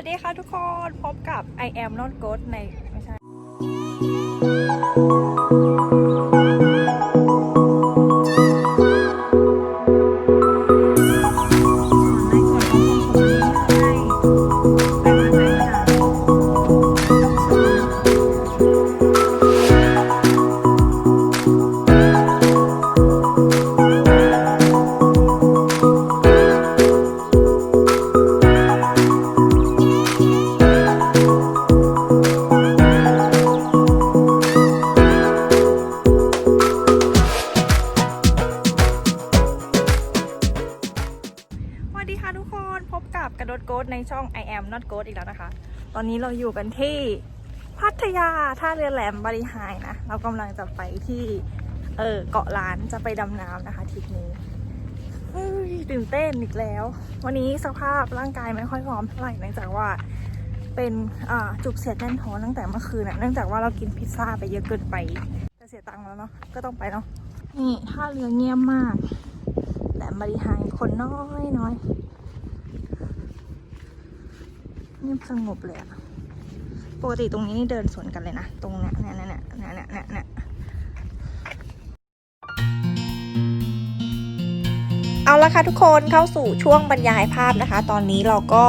วัสดีค่ะทุกคน พบกับ I am not ghost ในไม่ใช่ใน ดีค่ะทุกคนพบกับกระโดดโกดในช่อง I am not ghost อีกแล้วนะคะ ตอนนี้เราอยู่กันที่พัทยาท่าเรือแหลมบริหายนะ เรากำลังจะไปที่เออเกาะล้านจะไปดำน้ำนะคะทริปนี้ตื่นเต้นอีกแล้ว วันนี้สภาพร่างกายไม่ค่อยพร้อมเท่าไหร่เนื่องจากว่าเป็นจุกเสียดแน่นท้องตั้งแต่เมื่อคืนนะเนื่องจากว่าเรากินพิซซ่าไปเยอะเกินไปจะเสียตังค์แล้วเนาะก็ต้องไปเนาะนี่ท่าเรือเงียบมากแหลมบริหารคนน้อยน้อย เงียบสงบเลยอะปกติตรงนี้นี่เดินสวนกันเลยนะ ตรงเนี้ยเนี่ยเนี่ยเนี่ยเนี่ยเนี่ยเนี่ยเอาละค่ะทุกคนเข้าสู่ช่วงบรรยายภาพนะคะ ตอนนี้เราก็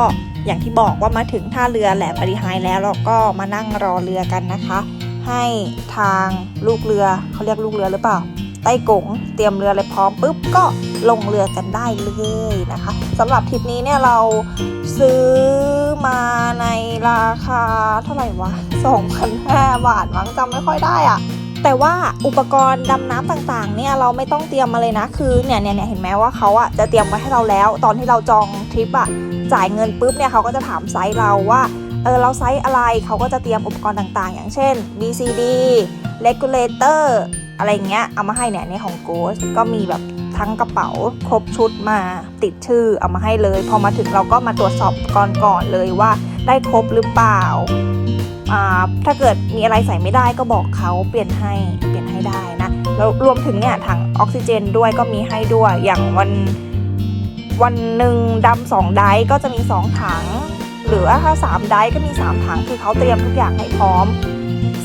อย่างที่บอกว่ามาถึงท่าเรือแหลมบริหายแล้วเราก็มานั่งรอเรือกันนะคะ ให้ทางลูกเรือเขาเรียกลูกเรือหรือเปล่าใต้กงเตรียมเรืออะไรพร้อมปุ๊บก็ลงเรือกันได้เลยนะคะสำหรับทริปนี้เนี่ยเราซื้อ มาในราคาเท่าไหร่วะ 2,500 บาทมั้งจำไม่ค่อยได้อะแต่ว่าอุปกรณ์ดำน้ำต่างๆ เนี่ยเราไม่ต้องเตรียมมาเลยนะ คือเนี่ยเนี่ยเนี่ยเห็นไหมว่าเขาอะจะเตรียมไว้ให้เราแล้ว ตอนที่เราจองทริปอะจ่ายเงินปุ๊บเนี่ยเขาก็จะถามไซส์เราว่าเออเราไซส์อะไรเขาก็จะเตรียมอุปกรณ์ต่างๆ อย่างเช่น BCD regulator อะไรเงี้ยเอามาให้เนี่ยในของโกสก็มีแบบ ทั้งกระเป๋าครบชุดมาติดชื่อเอามาให้เลย พอมาถึงเราก็มาตรวจสอบก่อนก่อนเลยว่า ได้ครบหรือเปล่าถ้าเกิดมีอะไรใส่ไม่ได้ก็บอกเขาเปลี่ยนให้เปลี่ยนให้ได้นะแล้วรวมถึงเนี่ยถังออกซิเจนด้วยก็มีให้ด้วยอย่างวันวันหนึ่งดำสองไดก็จะมีสองถัง หรือถ้าสามไดก็มีสามถังคือเขาเตรียมทุกอย่างให้พร้อม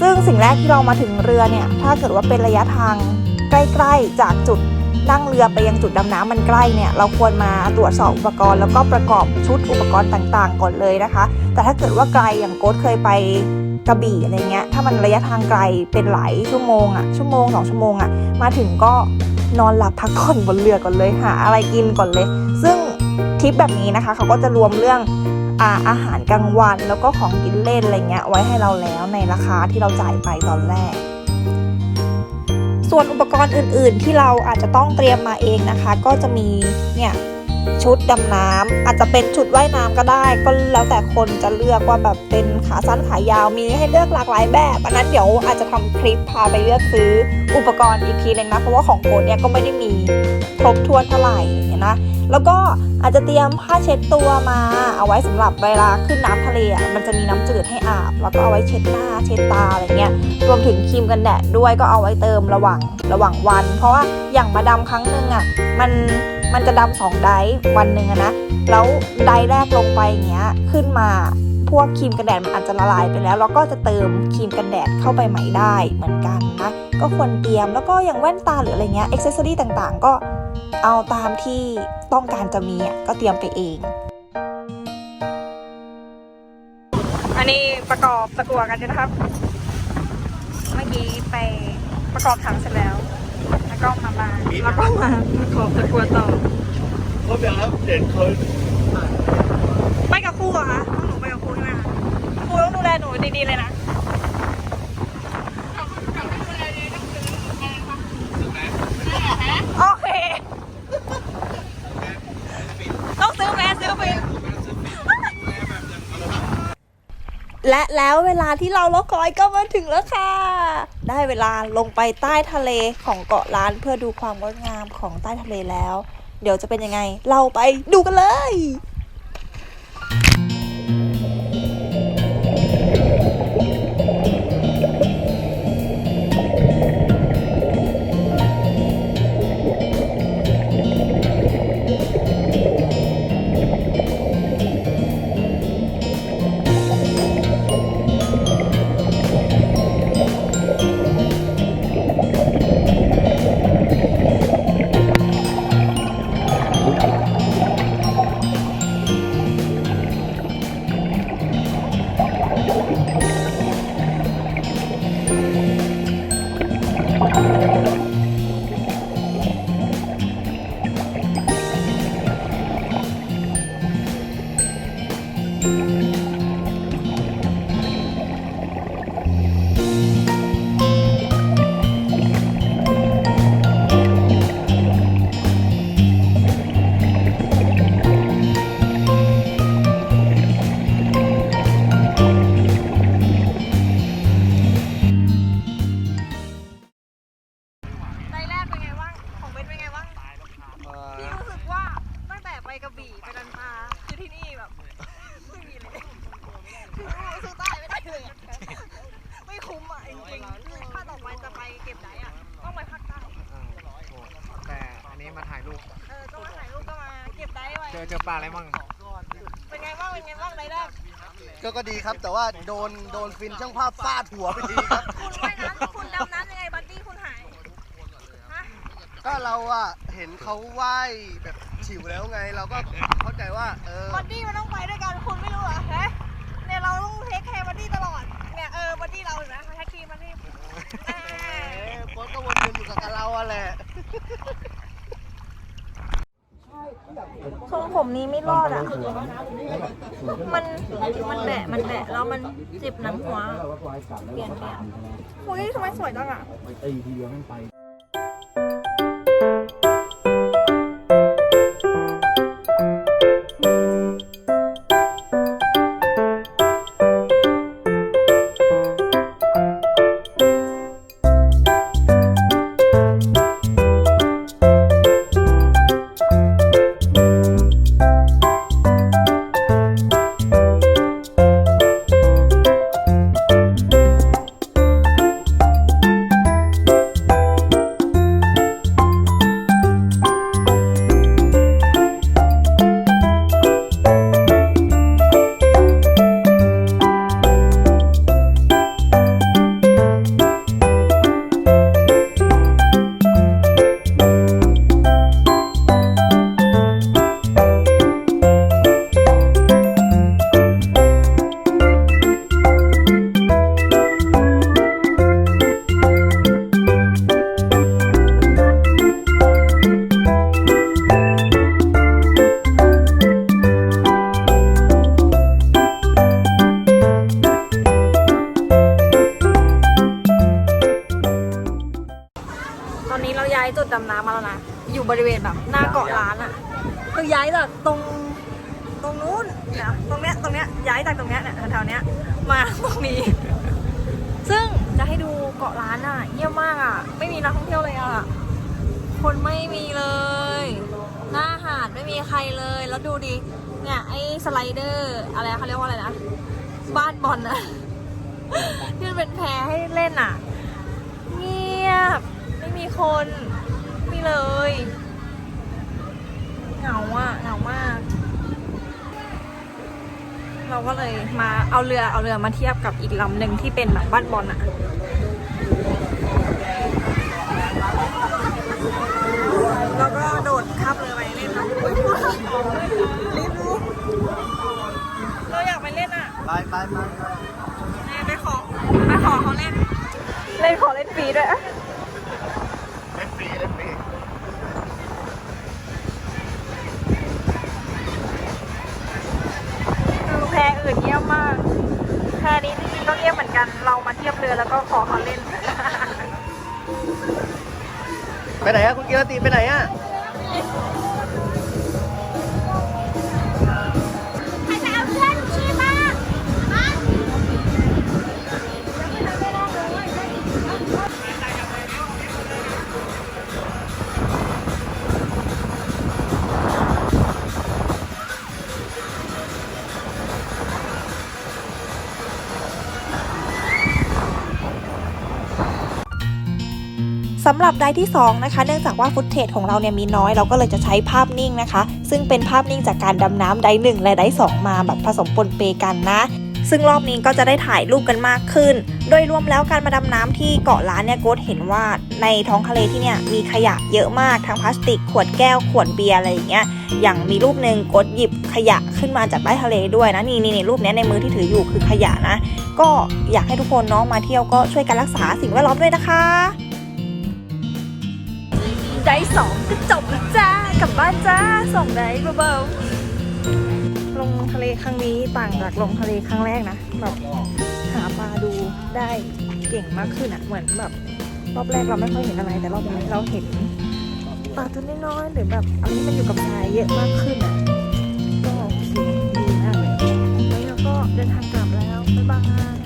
ซึ่งสิ่งแรกที่เรามาถึงเรือเนี่ยถ้าเกิดว่าเป็นระยะทางใกล้ ๆ จากจุด นั่งเรือไปยังจุดดำน้ำมันใกล้เนี่ยเราควรมาตรวจสอบอุปกรณ์แล้วก็ประกอบชุดอุปกรณ์ต่างๆ ก่อนเลยนะคะ แต่ถ้าเกิดว่าไกลอย่างโค้ดเคยไปกระบี่อะไรเงี้ยถ้ามันระยะทางไกลเป็นหลายชั่วโมงอะชั่วโมงสองชั่วโมงอะมาถึงก็นอนหลับพักผ่อนบนเรือก่อนเลยหาอะไรกินก่อนเลย ซึ่งทริปแบบนี้นะคะเขาก็จะรวมเรื่องอาอาหารกลางวัน แล้วก็ของกินเล่นอะไรเงี้ยไว้ให้เราแล้วในราคาที่เราจ่ายไปตอนแรก ส่วนอุปกรณ์อื่นๆ ที่เราอาจจะต้องเตรียมมาเองนะคะ ก็จะมีเนี่ยชุดดำน้ำอาจจะเป็นชุดว่ายน้ำก็ได้ ก็แล้วแต่คนจะเลือกว่าแบบเป็นขาสั้นขายาวมีให้เลือกหลากหลายแบบอันนั้นเดี๋ยวอาจจะทำคลิปพาไปเลือกซื้ออุปกรณ์อีกทีนึงนะเพราะว่าของโค้ดเนี่ยก็ไม่ได้มีครบถ้วนเท่าไหร่นะ แล้วก็อาจจะเตรียมผ้าเช็ดตัวมา เอาไว้สำหรับเวลาขึ้นน้ำทะเลอะมันจะมีน้ำจืดให้อาบ แล้วก็เอาไว้เช็ดหน้าเช็ดตาอะไรเงี้ยรวมถึงครีมกันแดดด้วยก็เอาไว้เติมระหว่างระหว่างวัน เพราะว่าอย่างมาดำครั้งหนึ่งอะมันมันจะดำสองไดวันหนึ่งนะ แล้วไดแรกลงไปอย่างเงี้ยขึ้นมาพวกครีมกันแดดมันอาจจะละลายไปแล้วเราก็จะเติมครีมกันแดดเข้าไปใหม่ได้เหมือนกันนะ ก็ควรเตรียมแล้วก็อย่างแว่นตาหรืออะไรเงี้ยอ็อกเซสซอรี่ต่างๆ ก็ เอาตามที่ต้องการจะมีอะก็เตรียมไปเอง อันนี้ประกอบตะกัวกันอยู่นะครับ เมื่อกี้ไปประกอบถังเสร็จแล้ว แล้วก็มามาแล้วก็มาประกอบตะกัวต่อเขาแบบเด่นเขาไปกับครูเหรอคะต้องหนูไปกับครูใช่ไหมคะครูต้องดูแลหนูดีๆเลยนะ โอเค ต้องซื้อแมสซื้อไป และแล้วเวลาที่เรารอคอยก็มาถึงแล้วค่ะ ได้เวลาลงไปใต้ทะเลของเกาะล้านเพื่อดูความงดงามของใต้ทะเลแล้ว เดี๋ยวจะเป็นยังไง เราไปดูกันเลย ไเออก็มาถ่ายรูปก็มาเก็บได้ไว้เจอเจอปลาอะไรมั่งเป็นไงบ้างเป็นไงบ้างไดแรกก็ก็ดีครับ แต่ว่าโดนโดนฟินช่างภาพฟาดหัวไปทีครับ คุณว่ายน้ำคุณดำน้ำยังไงบัดดี้คุณหายฮะก็เราอะเห็นเขาว่ายแบบฉิวแล้วไง เราก็เข้าใจว่า เออบัดดี้มันต้องไปด้วยกันคุณไม่รู้เหรอฮะเนี่ยเราต้องเทคแคร์บัดดี้ตลอดเนี่ยเออบัดดี้เราเห็นไหมเขาแท็กทีมบัดดี้เอ แห อ มโค้ชก็วนเวียนอยู่กับเราอะแหละ ทรงผ มนี้ไม่รอดอะ มัน มันแบะ มันแบะ แล้วมันจิบหนังหัว เปลี่ยนเปลี่ยนอุ้ยทำไมสวยจังอะต นะตรงเนี้ยตรงเนี้ยย้ายจากตรงเนี้ยเนี่ยแถวๆเนี้ยมาตรงนี้ ซึ่งจะให้ดูเกาะล้านอะเยี่ยมมากอะ ไม่มีนักท่องเที่ยวเลยอะ คนไม่มีเลย หน้าหาดไม่มีใครเลย แล้วดูดิ เนี่ยไอ้สไลเดอร์อะไรเขาเรียกว่าอะไรนะ บ้านบอลอะที่มันเป็นแพให้เล่นอะ เงียบ ไม่มีคน ไม่เลย เหงาอะ เหงา เราก็เลยมาเอาเรือเอาเรือมาเทียบกับอีกลำหนึ่งที่เป็นแบบบ้านบอลอะแล้วก็โดดข้ามเรือไปเล่นนะรีบดูเราอยากไปเล่นอะไปไปไปไปไป ยี่ยมเหมือนกัน เรามาเทียบเรือแล้วก็ขอเขาเล่น ไปไหนอะคุณกิรติไปไหนอะำหรับไดที่2นะคะเนื่องจากว่าฟุตเทจของเราเนี่ยมีน้อย เราก็เลยจะใช้ภาพนิ่งนะคะ ซึ่งเป็นภาพนิ่งจากการดำน้ำไดหนึ่งและไดสองมาแบบผสมปนเปกันนะ ซึ่งรอบนี้ก็จะได้ถ่ายรูปกันมากขึ้น โดยรวมแล้วการมาดำน้ำที่เกาะล้านเนี่ยโกดเห็นว่าในท้องทะเลที่เนี่ยมีขยะเยอะมากทั้งพลาสติก ขวดแก้วขวดเบียร์อะไรอย่างเงี้ยอย่างมีรูปหนึ่งโกดหยิบขยะขึ้นมาจากใต้ทะเลด้วยนะนี่นี่นรูปเนี้ยในมือที่ถืออยู่คือขยะนะ ก็อยากให้ทุกคนน้องมาเที่ยวก็ช่วยกันรักษาสิ่งแวดล้อมด้วยนะคะ ได้สองก็จบแล้วจ้ากลับบ้านจ้าส่งได้เบาๆลงทะเลครั้งนี้ต่างจากลงทะเลครั้งแรกนะแบบหาปลาดูได้เก่งมากขึ้นอะเหมือนแบบรอบแรกเราไม่ค่อยเห็นอะไรแต่รอบนี้เราเห็นปลาตัวน้อยๆหรือแบบอันนี้มันอยู่กับทรายเยอะมากขึ้นอะก็โอเดีมากเลยแล้วก็เดินทางกลับแล้วบ๊ายบาย